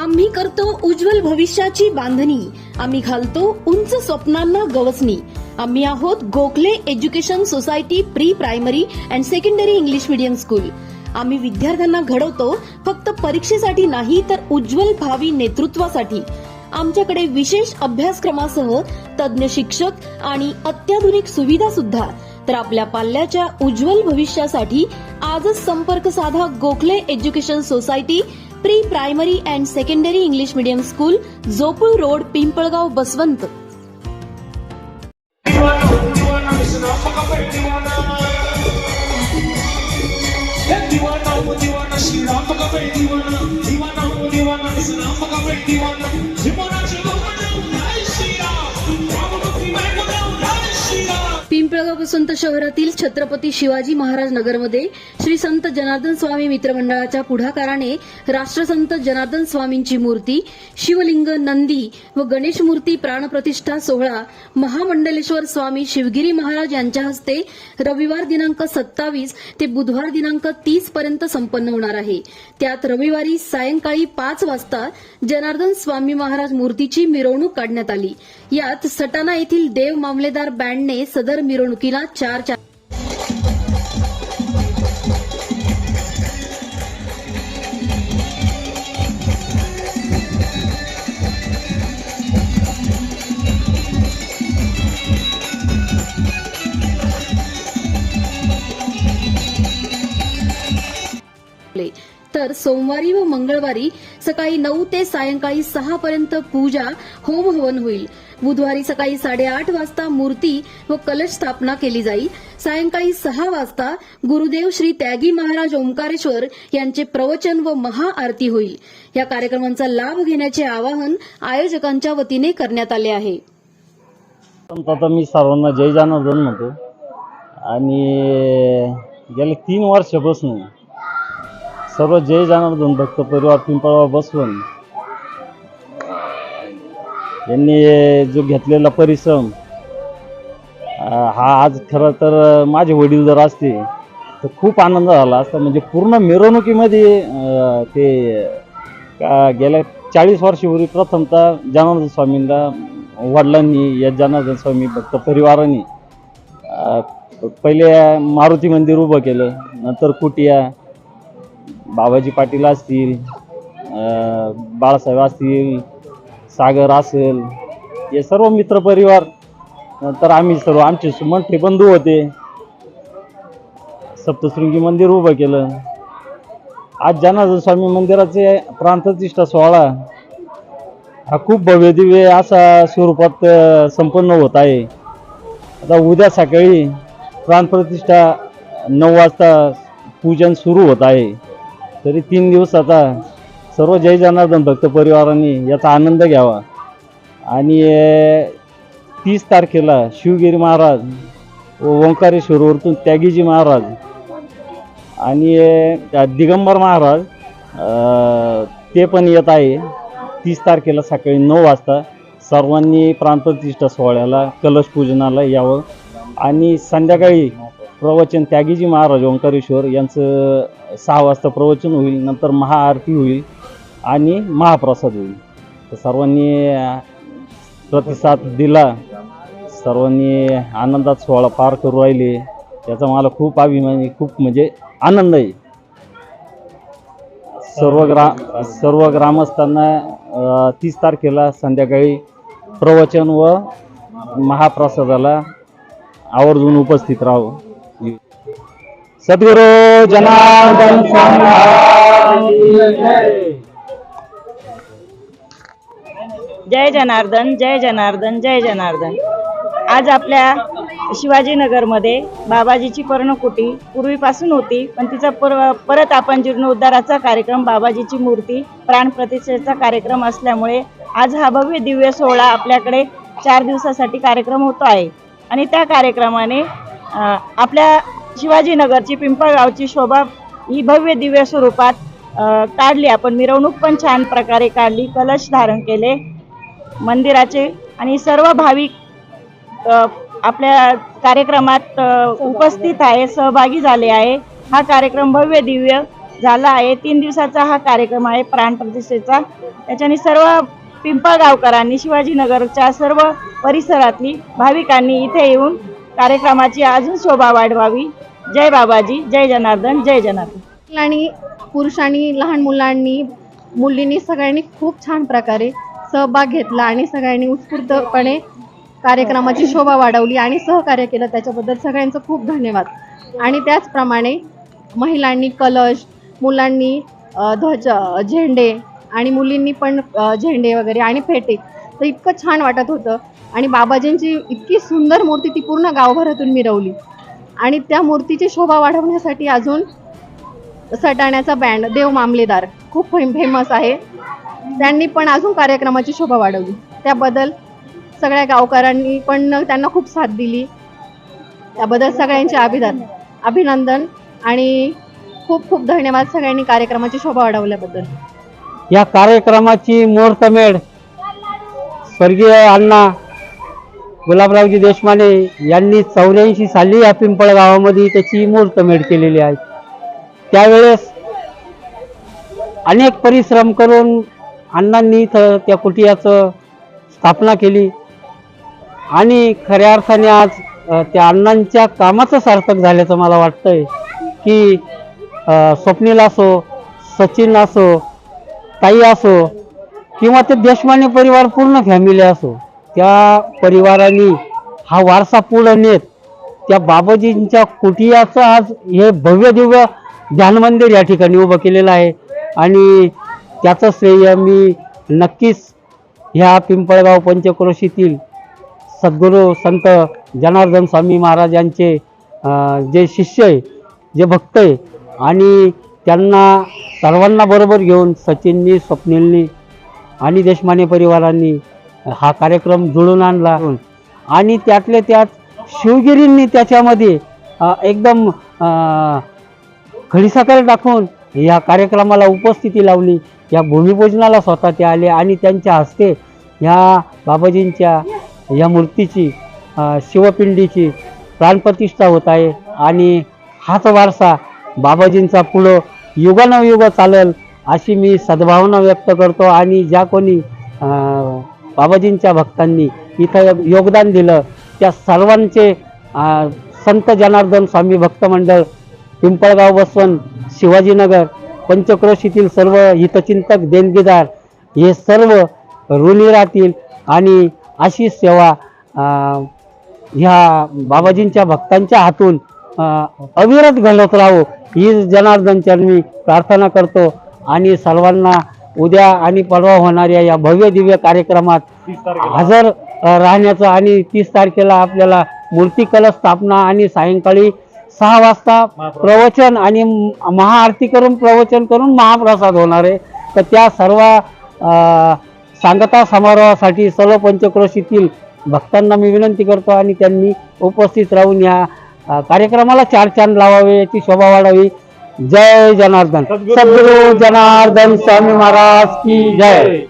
आम्ही करतो उज्ज्वल भविष्याची बांधणी. आम्ही घालतो उंच स्वप्नांना गवसणी. आम्ही आहोत Gokhale education society pre primary and secondary English medium school. आम्ही विद्यार्थ्यांना घडवतो फक्त परीक्षेसाठी नाही तर उज्ज्वल भावी नेतृत्वासाठी. आमच्याकडे विशेष अभ्यासक्रमासह तज्ज्ञ शिक्षक आणि अत्याधुनिक सुविधा सुद्धा. तर आपल्या पाल्याच्या उज्ज्वल भविष्यासाठी आजच संपर्क साधा Gokhale education society pre primary and secondary English medium school Jopul road Pimpalgaon Baswant. Diwana, संत शहरातील छत्रपती शिवाजी महाराज नगरमध्ये श्री संत जनार्दन स्वामी मित्रमंडळाच्या पुढाकाराने राष्ट्रसंत जनार्दन स्वामींची मूर्ती शिवलिंग नंदी व गणेश मूर्ती प्राणप्रतिष्ठा सोहळा महामंडलेश्वर स्वामी शिवगिरी महाराज यांच्या हस्ते रविवार दिनांक सत्तावीस ते बुधवार दिनांक तीस पर्यंत संपन्न होणार आहे. त्यात रविवारी सायंकाळी पाच वाजता जनार्दन स्वामी महाराज मूर्तीची मिरवणूक काढण्यात आली. यात सटाणा येथील देव मामलेदार बँडने सदर मिरवणुकीला चार चार. तर सोमवारी व मंगळवारी सकाळी नऊ ते सायंकाळी सहा पर्यंत पूजा होम हवन होईल. बुधवारी सकाळी साडेआठ वाजता मूर्ती व कलश स्थापना केली जाईल. सायंकाळी सहा वाजता गुरुदेव श्री त्यागी महाराज ओंकारेश्वर यांचे प्रवचन व महाआरती होईल. या कार्यक्रमांचा लाभ घेण्याचे आवाहन आयोजकांच्या वतीने करण्यात आले आहे. पण मी सर्वांना जय जानार्दन म्हणतो. आणि गेल्या तीन वर्षापासून सर्व जय जनार्दन भक्त परिवार पिंपळावर बसवून यांनी जो घेतलेला परिश्रम हा आज खरं तर माझे वडील जर असते तर खूप आनंद झाला असता. म्हणजे पूर्ण मिरवणुकीमध्ये ते गेल्या चाळीस वर्षापूर्वी प्रथमतः जनार्दन स्वामींना वडिलांनी या जनार्दन स्वामी भक्त परिवाराने पहिले मारुती मंदिर उभं केलं नंतर कुटिया बाबाजी पाटील असतील बाळासाहेब असतील सागर असेल हे सर्व मित्रपरिवार तर आम्ही सर्व आमचे सुमंठे बंधू होते. सप्तशृंगी मंदिर उभं केलं. आज जनार्दन स्वामी मंदिराचे प्राणप्रतिष्ठा सोहळा. हा खूप भव्य दिव्य असा स्वरूपात संपन्न होत आहे. आता उद्या सकाळी प्राणप्रतिष्ठा नऊ वाजता पूजन सुरू होत आहे. तरी तीन दिवस आता सर्व जय जनार्दन भक्त परिवारांनी याचा आनंद घ्यावा. आणि तीस तारखेला शिवगिरी महाराज व ओंकारेश्वरवरतून त्यागीजी महाराज आणि दिगंबर महाराज ते पण येत आहे. तीस तारखेला सकाळी नऊ वाजता सर्वांनी प्रांतप्रतिष्ठा सोहळ्याला कलश पूजनाला यावं. आणि संध्याकाळी प्रवचन त्यागीजी महाराज ओंकारेश्वर यांचं सहा वाजता प्रवचन होईल नंतर महाआरती होईल आणि महाप्रसाद होईल. तर सर्वांनी प्रतिसाद दिला. सर्वांनी आनंदात सोहळा पार करू राहिले. याचा मला खूप अभिमान आहे खूप म्हणजे आनंद आहे. सर्व ग्रा सर्व ग्रामस्थांना तीस तारखेला संध्याकाळी प्रवचन व महाप्रसादाला आवर्जून उपस्थित राहावं. सद्गुरु जनार्दन जय. जनार्दन जय जनार्दन जय जनार्दन आज आपल्या शिवाजीनगरमध्ये बाबाजीची पर्णकुटी पूर्वीपासून होती पण तिचा पर परत आपण जीर्णोद्धाराचा कार्यक्रम बाबाजीची मूर्ती प्राणप्रतिष्ठेचा कार्यक्रम असल्यामुळे आज हा भव्य दिव्य सोहळा आपल्याकडे चार दिवसासाठी कार्यक्रम होतो आहे आणि त्या कार्यक्रमाने आपल्या शिवाजीनगरची पिंपळगावची शोभा ही भव्य दिव्य स्वरूपात काढली. आपण मिरवणूक पण छान प्रकारे काढली कलश धारण केले मंदिराचे आणि सर्व भाविक आपल्या कार्यक्रमात उपस्थित आहे सहभागी झाले आहे. हा कार्यक्रम भव्य दिव्य झाला आहे. तीन दिवसाचा हा कार्यक्रम आहे प्राणप्रतिष्ठेचा त्याच्याने सर्व पिंपळगावकरांनी शिवाजीनगरच्या सर्व परिसरातली भाविकांनी इथे येऊन कार्यक्रमाची अजून शोभा वाढवावी. जय बाबाजी जय जनार्दन जय जनार्दन. आणि पुरुषांनी लहान मुलांनी मुलींनी सगळ्यांनी खूप छान प्रकारे सहभाग घेतला आणि सगळ्यांनी उत्स्फूर्तपणे कार्यक्रमाची शोभा वाढवली आणि सहकार्य केलं. त्याच्याबद्दल सगळ्यांचं खूप धन्यवाद. आणि त्याचप्रमाणे महिलांनी कलश मुलांनी ध्वज झेंडे आणि मुलींनी पण झेंडे वगैरे आणि फेटे तर इतकं छान वाटत होतं. आणि बाबाजींची इतकी सुंदर मूर्ती ती पूर्ण गावभरातून मिरवली. आणि त्या मूर्तीची शोभा वाढवण्यासाठी अजून सटाण्याचा बँड देव मामलेदार खूप फेम फेमस आहे. त्यांनी पण अजून कार्यक्रमाची शोभा वाढवली. त्याबद्दल सगळ्या गावकऱ्यांनी पण त्यांना खूप साथ दिली. त्याबद्दल सगळ्यांचे अभिदान अभिनंदन आणि खूप खूप धन्यवाद सगळ्यांनी कार्यक्रमाची शोभा वाढवल्याबद्दल. या कार्यक्रमाची मुहूर्तमेढ स्वर्गीय अण्णा गुलाबरावजी देशमाने यांनी चौऱ्याऐंशी साली या पिंपळ गावामध्ये त्याची मुहूर्तमेढ केलेली आहे. त्यावेळेस अनेक परिश्रम करून अण्णांनी इथं त्या कुटियाचं स्थापना केली. आणि खऱ्या अर्थाने आज त्या अण्णांच्या कामाचं सार्थक झाल्याचं मला वाटतंय की स्वप्नील असो सचिन असो ताई असो किंवा ते देशमान्य परिवार पूर्ण फॅमिली असो त्या परिवाराने हा वारसा पुढे नेत त्या बाबाजींच्या कुटियाचं आज हे भव्य दिव्य ध्यान मंदिर या ठिकाणी उभं केलेलं आहे. आणि त्याचं श्रेय मी नक्कीच ह्या पिंपळगाव पंचक्रोशीतील सद्गुरू संत जनार्दन स्वामी महाराज यांचे जे शिष्य आहे जे भक्त आहे आणि त्यांना सर्वांना बरोबर घेऊन सचिननी स्वप्नीलनी आणि देशमाने परिवारांनी हा कार्यक्रम जुळून आणला. आणि त्यातल्या त्यात शिवगिरींनी त्याच्यामध्ये एकदम खडीसाकर खडीसाखर टाकून या कार्यक्रमाला उपस्थिती लावली. या भूमिपूजनाला स्वतः ते आले आणि त्यांच्या हस्ते ह्या बाबाजींच्या या मूर्तीची शिवपिंडीची प्राणप्रतिष्ठा होत आहे. आणि हाच वारसा बाबाजींचा पुढं युगानयुग चालेल. अशी मी सद्भावना व्यक्त करतो आणि ज्या कोणी बाबाजींच्या भक्तांनी इथं योगदान दिलं त्या सर्वांचे संत जनार्दन स्वामी भक्त मंडळ पिंपळगाव बसवण शिवाजीनगर पंचक्रोशीतील सर्व हितचिंतक देणगीदार हे सर्व ऋणी राहतील आणि अशी सेवा ह्या बाबाजींच्या भक्तांच्या हातून अविरत घडत राहो ही जनार्दन चरणी प्रार्थना करतो. आणि सर्वांना उद्या आणि परवा होणाऱ्या या भव्य दिव्य कार्यक्रमात हजर राहण्याचं आणि तीस तारखेला आपल्याला मूर्ती कलश स्थापना आणि सायंकाळी सहा वाजता प्रवचन आणि महाआरती करून प्रवचन करून महाप्रसाद होणार आहे. तर त्या सर्व सांगता समारोहासाठी सर्व पंचक्रोशीतील भक्तांना मी विनंती करतो आणि त्यांनी उपस्थित राहून या कार्यक्रमाला चार चांद लावावे याची शोभा वाढावी. जय जनार्दन। सद्गुरु जनार्दन स्वामी महाराज की जय।